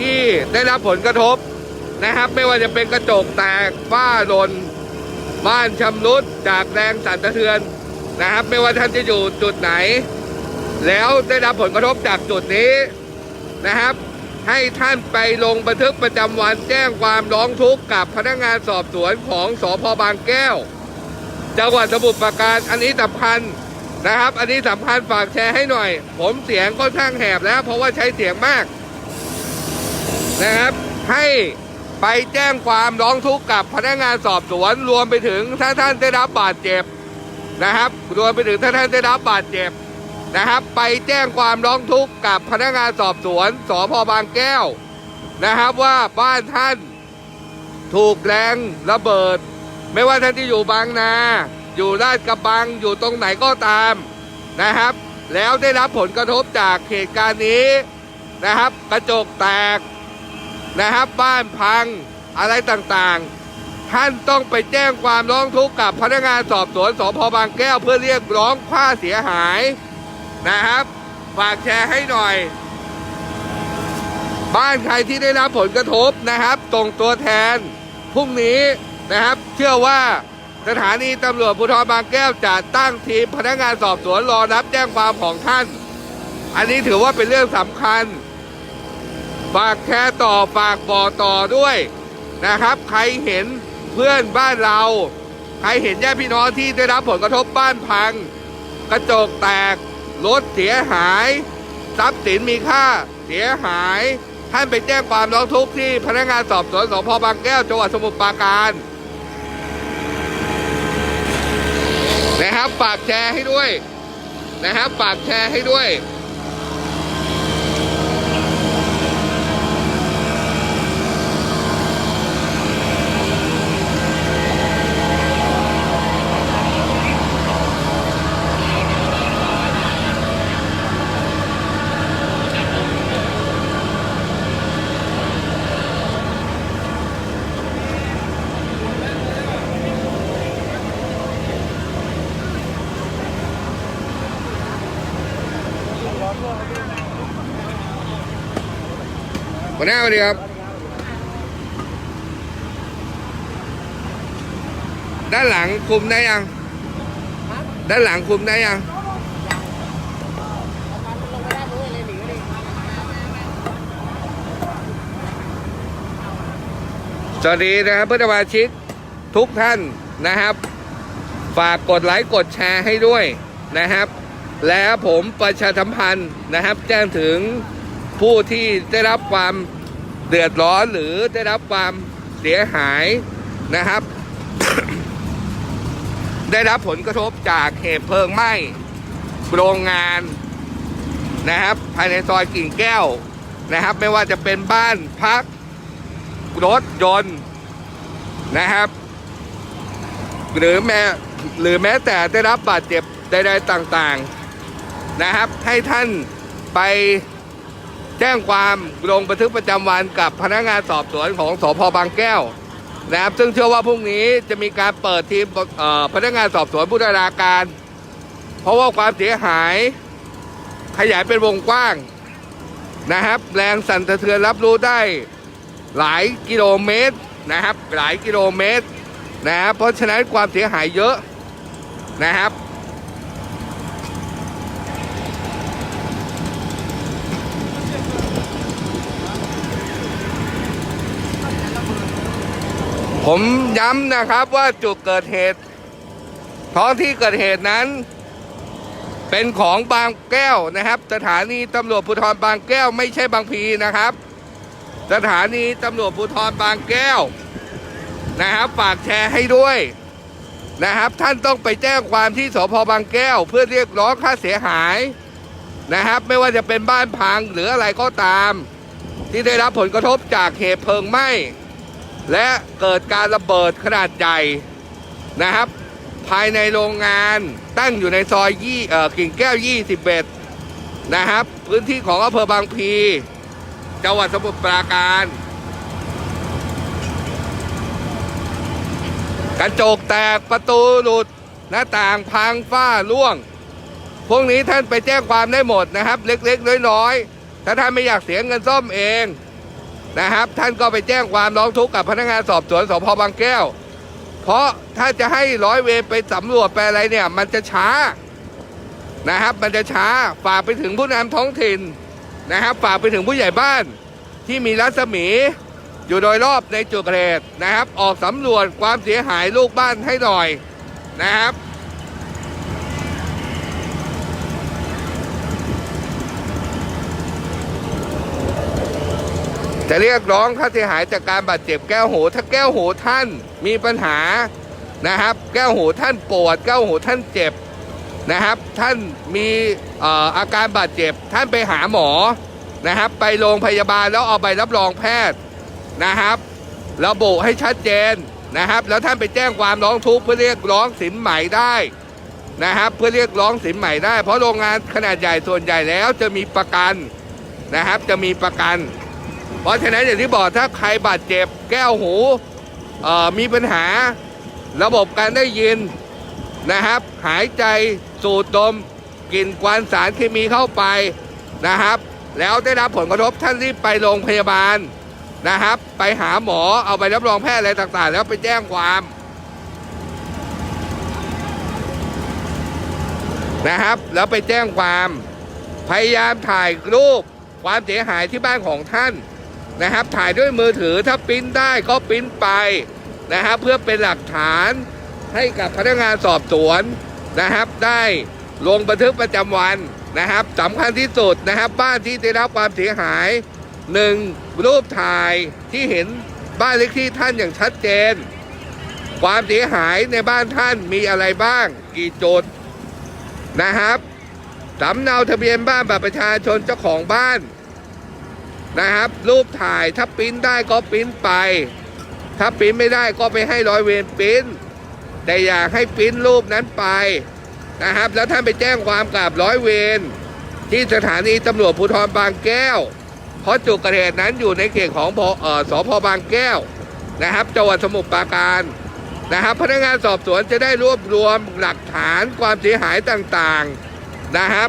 ที่ได้รับผลกระทบนะครับ ไม่ว่าจะเป็นกระจกแตกฝ้าหล่นบ้านชำรุดจากแรงสั่นสะเทือนนะครับ ไม่ว่าท่านจะอยู่จุดไหน แล้วได้รับผลกระทบจากจุดนี้นะครับ ให้ท่านไปลงบันทึกประจำวันแจ้งความร้องทุกข์กับพนักงานสอบสวนของสพบางแก้ว จังหวัดสมุทรปราการอันนี้สำคัญนะครับ อันนี้สำคัญฝากแชร์ให้หน่อย ผมเสียงค่อนข้างแหบแล้ว เพราะว่าใช้เสียงมาก นะครับ ให้ไปแจ้งความร้องทุกข์กับพนักงานสอบสวนรวมไปถึงถ้าท่านได้รับบาดเจ็บนะครับ รวมไปถึงถ้าท่านได้รับบาดเจ็บนะครับ ไปแจ้งความร้องทุกข์กับพนักงานสอบสวนสพบางแก้วนะครับว่าบ้านท่านถูกแรงระเบิด ไม่ว่าท่านที่อยู่บางนา อยู่ราชกระบังอยู่ตรงไหนก็ตามนะครับ แล้วได้รับผลกระทบจากเหตุการณ์นี้นะครับ กระจกแตก นะครับบ้านพังอะไรต่างๆ ท่านต้องไปแจ้งความร้องทุกข์กับพนักงานสอบสวนสพบางแก้วเพื่อเรียกร้องค่าเสียหายนะครับ ฝากแชร์ให้หน่อย บ้านใครที่ได้รับผลกระทบนะครับส่งตัวแทนพรุ่งนี้นะครับ เชื่อว่าสถานีตำรวจภูธรบางแก้วจะตั้งทีมพนักงานสอบสวนรอรับแจ้งความของท่าน อันนี้ถือว่าเป็นเรื่องสำคัญ ฝากแชร์ต่อฝากบอกต่อด้วยนะครับ ใครเห็นเพื่อนบ้านเรา ใครเห็นญาติพี่น้องที่ได้รับผลกระทบบ้านพัง กระจกแตกรถเสียหาย ทรัพย์สินมีค่าเสียหาย ท่านไปแจ้งความร้องทุกข์ที่พนักงานสอบสวนสพบางแก้วจังหวัดสมุทรปราการนะครับฝากแชร์ให้ด้วยนะครับฝากแชร์ให้ด้วย หัวหน้าสวัสดีครับ ด้านหลังคุมได้ยัง ด้านหลังคุมได้ยังสวัสดีนะครับเพื่อนสมาชิกทุกท่านนะครับ ฝากกดไลค์กดแชร์ให้ด้วยนะครับ และผมประชาสัมพันธ์นะครับ แจ้งถึง ผู้ที่ได้รับความเดือดร้อนหรือได้รับความเสียหายนะครับ ได้รับผลกระทบจากเหตุเพลิงไหม้โรงงานนะครับ ภายในซอยกิ่งแก้วนะครับ ไม่ว่าจะเป็นบ้านพักรถยนต์นะครับ หรือแม้หรือแม้แต่ได้รับบาดเจ็บใดๆต่างๆนะครับ ให้ท่านไป แจ้งความลงบันทึกประจำวันกับพนักงานสอบสวนของสพบางแก้วนะครับซึ่งเชื่อว่าพรุ่งนี้จะมีการเปิดทีมพนักงานสอบสวนผู้ดาราการ เพราะว่าความเสียหายขยายเป็นวงกว้างนะครับ แรงสั่นสะเทือนรับรู้ได้หลายกิโลเมตรนะครับ หลายกิโลเมตรนะครับเพราะฉะนั้นความเสียหายเยอะนะครับ ผมย้ำนะครับว่าจุดเกิดเหตุ ท้องที่เกิดเหตุนั้น เป็นของบางแก้วนะครับ สถานีตำรวจภูธรบางแก้วไม่ใช่บางพีนะครับ สถานีตำรวจภูธรบางแก้วนะครับฝากแชร์ให้ด้วยนะครับ ท่านต้องไปแจ้งความที่สพบางแก้ว เพื่อเรียกร้องค่าเสียหายนะครับ ไม่ว่าจะเป็นบ้านพังหรืออะไรก็ตาม ที่ได้รับผลกระทบจากเหตุเพลิงไหม้ และเกิดการระเบิดขนาดใหญ่นะครับ ภายในโรงงานตั้งอยู่ในซอยยี่เอ่อกิ่งแก้ว 21 นะครับ พื้นที่ของอำเภอบางพี จังหวัดสมุทรปราการกระจกแตกประตูหลุด หน้าต่างพังฝ้าร่วง พวกนี้ท่านไปแจ้งความได้หมดนะครับ เล็กๆ น้อยๆ ถ้าท่านไม่อยากเสียเงินซ่อมเอง นะครับ ท่านก็ไปแจ้งความร้องทุกข์กับพนักงานสอบสวนสพบางแก้ว เพราะถ้าจะให้ร้อยเวรไปสำรวจไปอะไรเนี่ย มันจะช้านะครับ มันจะช้าฝากไปถึงผู้นำท้องถิ่นนะครับ ฝากไปถึงผู้ใหญ่บ้านที่มีรัศมีอยู่โดยรอบในจุดเกิดเหตุนะครับ ออกสำรวจความเสียหายลูกบ้านให้หน่อยนะครับ จะเรียกร้องค่าเสียหายจากการบาดเจ็บแก้วหูถ้าแก้วหูท่านมีปัญหานะครับ แก้วหูท่านปวดแก้วหูท่านเจ็บนะครับ ท่านมีอาการบาดเจ็บ ท่านไปหาหมอนะครับ ไปโรงพยาบาลแล้วเอาใบรับรองแพทย์นะครับระบุให้ชัดเจนนะครับ แล้วท่านไปแจ้งความร้องทุกข์เพื่อเรียกร้องสินใหม่ได้นะครับเพื่อเรียกร้องสินใหม่ได้ เพราะโรงงานขนาดใหญ่ส่วนใหญ่แล้วจะมีประกันนะครับ จะมีประกัน เพราะฉะนั้นอย่างที่บอกถ้าใครบาดเจ็บแก้วหูมีปัญหาระบบการได้ยินนะครับ หายใจสูดดมกลิ่นควันสารเคมีเข้าไปนะครับ แล้วได้รับผลกระทบท่านรีบไปโรงพยาบาลนะครับ ไปหาหมอเอาใบรับรองแพทย์อะไรต่างๆ แล้วไปแจ้งความนะครับ แล้วไปแจ้งความพยายามถ่ายรูปความเสียหายที่บ้านของท่าน นะครับ ถ่ายด้วยมือถือถ้าปริ้นได้ก็ปริ้นไปนะครับ เพื่อเป็นหลักฐานให้กับพนักงานสอบสวนนะครับ ได้ลงบันทึกประจำวันนะครับสำคัญที่สุดนะครับ บ้านที่ได้รับความเสียหายหนึ่งรูปถ่ายที่เห็นบ้านเลขที่ท่านอย่างชัดเจน ความเสียหายในบ้านท่านมีอะไรบ้าง กี่จุดนะครับสำเนาทะเบียนบ้านบัตรประชาชนเจ้าของบ้าน นะครับ รูปถ่ายถ้าปริ้นได้ก็ปริ้นไป ถ้าปริ้นไม่ได้ก็ไปให้ร้อยเวรปริ้น แต่อยากให้ปริ้นรูปนั้นไปนะครับ แล้วท่านไปแจ้งความกับร้อยเวรที่สถานีตำรวจภูธรบางแก้ว เพราะจุดกิดเหตุนั้นอยู่ในเขตของพเอ่อสพบางแก้วนะครับจังหวัดสมุทรปราการนะครับ พนักงานสอบสวนจะได้รวบรวมหลักฐานความเสียหายต่างๆนะครับ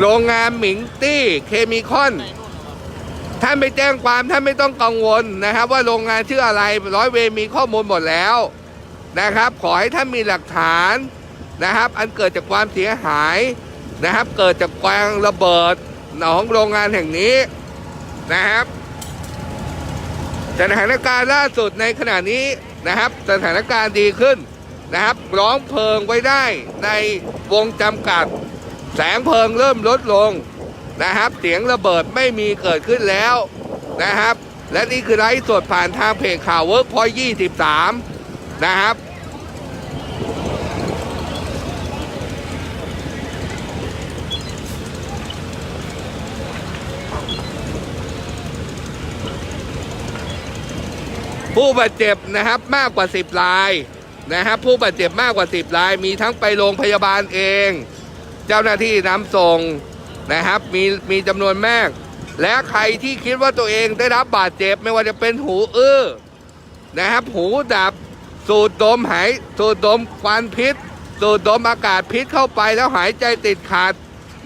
โรงงานหมิงตี้เคมีคอน ท่านไปแจ้งความท่านไม่ต้องกังวลนะครับ ว่าโรงงานชื่ออะไรร้อยเวรมีข้อมูลหมดแล้วนะครับ ขอให้ท่านมีหลักฐานนะครับ อันเกิดจากความเสียหายนะครับ เกิดจากแกวงระเบิดของโรงงานแห่งนี้นะครับสถานการณ์ล่าสุดในขณะนี้นะครับ สถานการณ์ดีขึ้นนะครับ ร้องเพลิงไว้ได้ในวงจำกัด แสงเพลิงเริ่มลดลงนะครับ เสียงระเบิดไม่มีเกิดขึ้นแล้วนะครับ และนี่คือไลฟ์สดผ่านทางเพจข่าวเวิร์กพอย23นะครับผู้บาดเจ็บนะครับมากกว่า 10รายนะครับผู้บาดเจ็บมากกว่า 10รายมีทั้งไปโรงพยาบาลเอง เจ้าหน้าที่นำส่งนะครับมีมีจำนวนมาก และใครที่คิดว่าตัวเองได้รับบาดเจ็บไม่ว่าจะเป็นหูอื้อนะครับ หูดับ สูดดมหายสูดดมควันพิษ สูดดมอากาศพิษเข้าไปแล้วหายใจติดขัด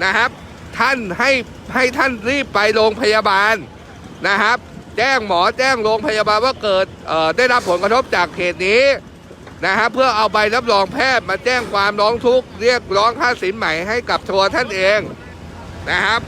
นะครับ ท่านให้ให้ท่านรีบไปโรงพยาบาลนะครับ แจ้งหมอแจ้งโรงพยาบาลว่าเกิดเอ่อได้รับผลกระทบจากเหตุนี้ นะฮะเพื่อเอาใบรับรองแพทย์มาแจ้งความร้องทุกข์เรียกร้องค่าสินใหม่ให้กับตัวท่านเองนะครับ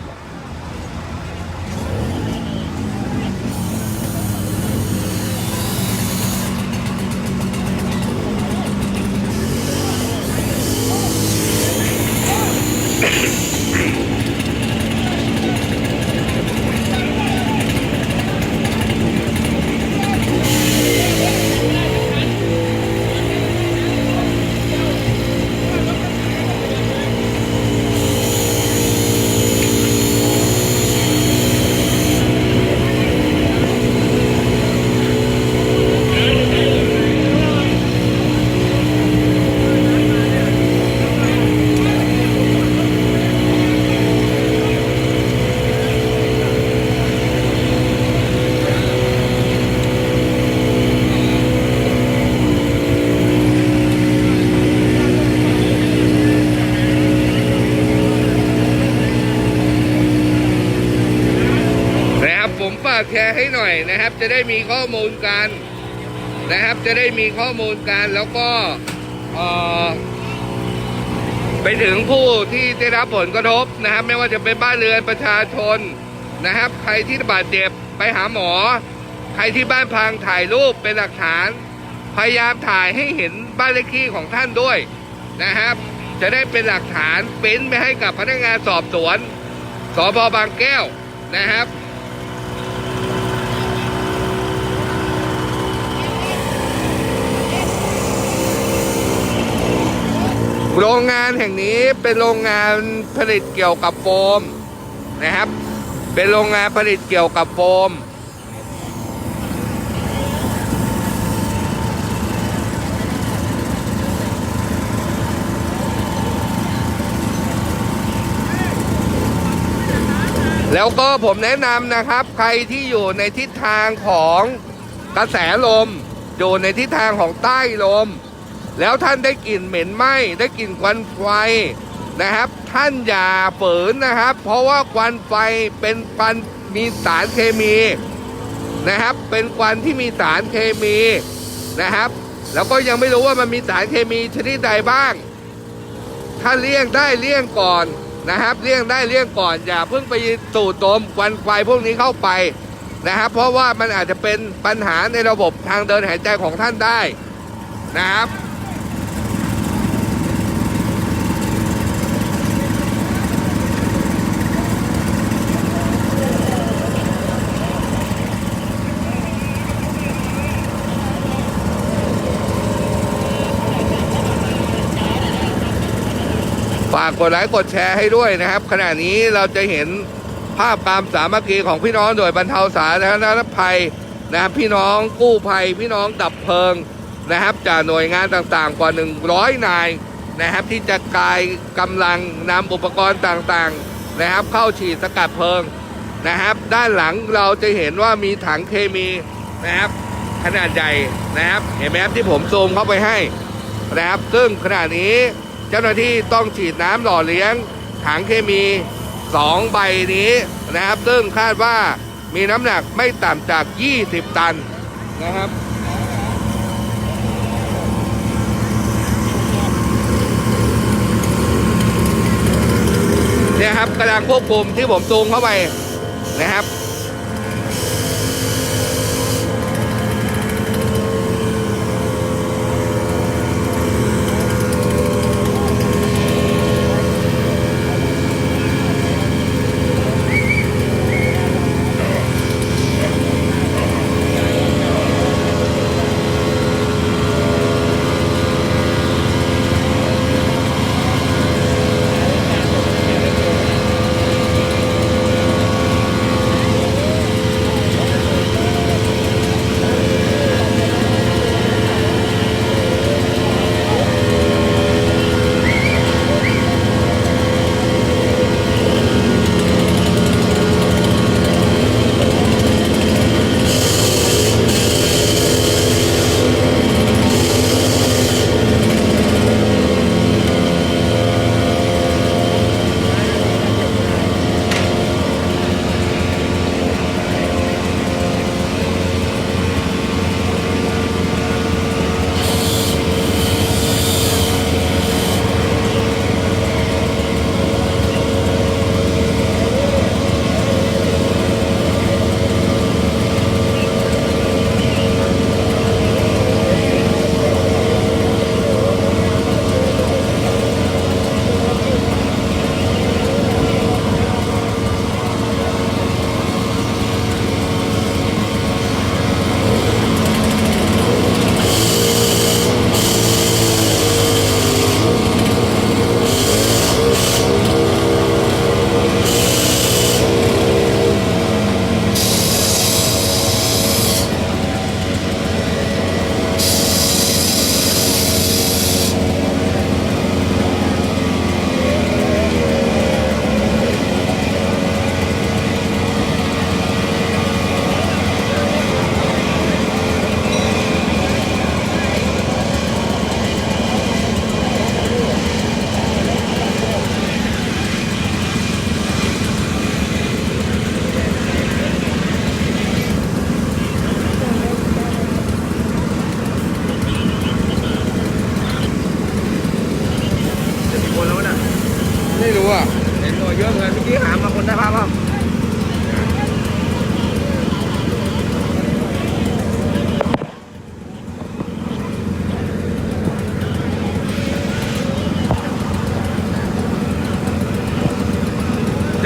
เดแชร์ให้ห นะครับ จะได้มีข้อมูลกันนะครับ จะได้มีข้อมูลกันแล้วก็ไปถึงผู้ที่ได้รับผลกระทบนะครับ ไม่ว่าจะเป็นบ้านเรือนประชาชนนะครับ ใครที่บาดเจ็บไปหาหมอ ใครที่บ้านพังถ่ายรูปเป็นหลักฐาน พยายามถ่ายให้เห็นบ้านเลขที่ของท่านด้วยนะครับ จะได้เป็นหลักฐานเปริ้นไปให้กับพนักงานสอบสวนสพบางแก้วนะครับ โรงงานแห่งนี้เป็นโรงงานผลิตเกี่ยวกับโฟมนะครับ เป็นโรงงานผลิตเกี่ยวกับโฟม แล้วก็ผมแนะนำนะครับ ใครที่อยู่ในทิศทางของกระแสลม อยู่ในทิศทางของใต้ลม แล้วท่านได้กลิ่นเหม็นไหม้ได้กลิ่นควันไฟนะครับ ท่านอย่าฝืนนะครับ เพราะว่าควันไฟเป็นควันมีสารเคมีนะครับ เป็นควันที่มีสารเคมีนะครับ แล้วก็ยังไม่รู้ว่ามันมีสารเคมีชนิดใดบ้าง ถ้าเลี่ยงได้เลี่ยงก่อนนะครับ เลี่ยงได้เลี่ยงก่อนอย่าเพิ่งไปสูดดมควันไฟพวกนี้เข้าไปนะครับ เพราะว่ามันอาจจะเป็นปัญหาในระบบทางเดินหายใจของท่านได้นะครับากกดไลค์กดแชร์ให้ด้วยนะครับ ขณะนี้เราจะเห็นภาพความสามัคคีของพี่น้องโดวยบรรเทาสาธารณภัยนะครับพี่น้องกู้ภัย พี่น้องดับเพลิงนะครับจากหน่วยงานต่างๆ กว่า 100 นายนะครับ ที่จะกายกำลังนำอุปกรณ์ต่างๆนะครับ เข้าฉีดสกัดเพลิงนะครับ ด้านหลังเราจะเห็นว่ามีถังเคมีนะครับ ขนาดใหญ่นะครับเห็นไหมครับที่ผมซูมเข้าไปให้นะครับซึ่งขณะนี้ เจ้าหน้าที่ต้องฉีดน้ำหล่อเลี้ยงถังเคมี 2 ใบนี้นะครับ ซึ่งคาดว่ามีน้ำหนักไม่ต่ำจาก 20 ตันนะครับเนี่ยครับกำลังควบคุมที่ผมซูมเข้าไปนะครับ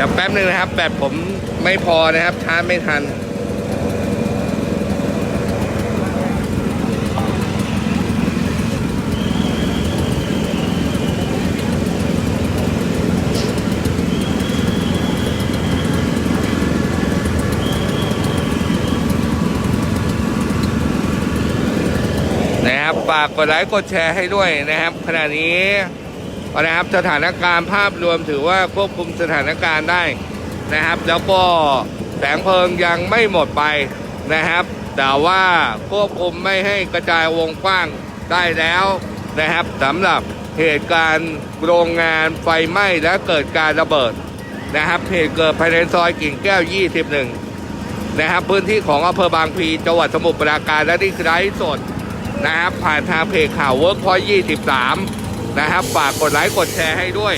ดี๋ยวแป๊บหนึ่งนะครับ แบตผมไม่พอนะครับชาร์จไม่ทัน นะครับฝากกดไลค์กดแชร์ให้ด้วยนะครับขณะนี้ นะครับสถานการณ์ภาพรวมถือว่าควบคุมสถานการณ์ได้นะครับ แล้วก็แสงเพลิงยังไม่หมดไปนะครับ แต่ว่าควบคุมไม่ให้กระจายวงกว้างได้แล้วนะครับสำหรับเหตุการณ์โรงงานไฟไหม้และเกิดการระเบิดนะครับเหตุเกิดภายในซอยกิ่งแก้ว 21 นะครับ พื้นที่ของอำเภอบางพลีจังหวัดสมุทรปราการและนี่คือไลฟ์สดนะครับ ผ่านทางเพจข่าวเวิร์กพอยต์23 นะครับ ฝากกดไลค์กดแชร์ให้ด้วย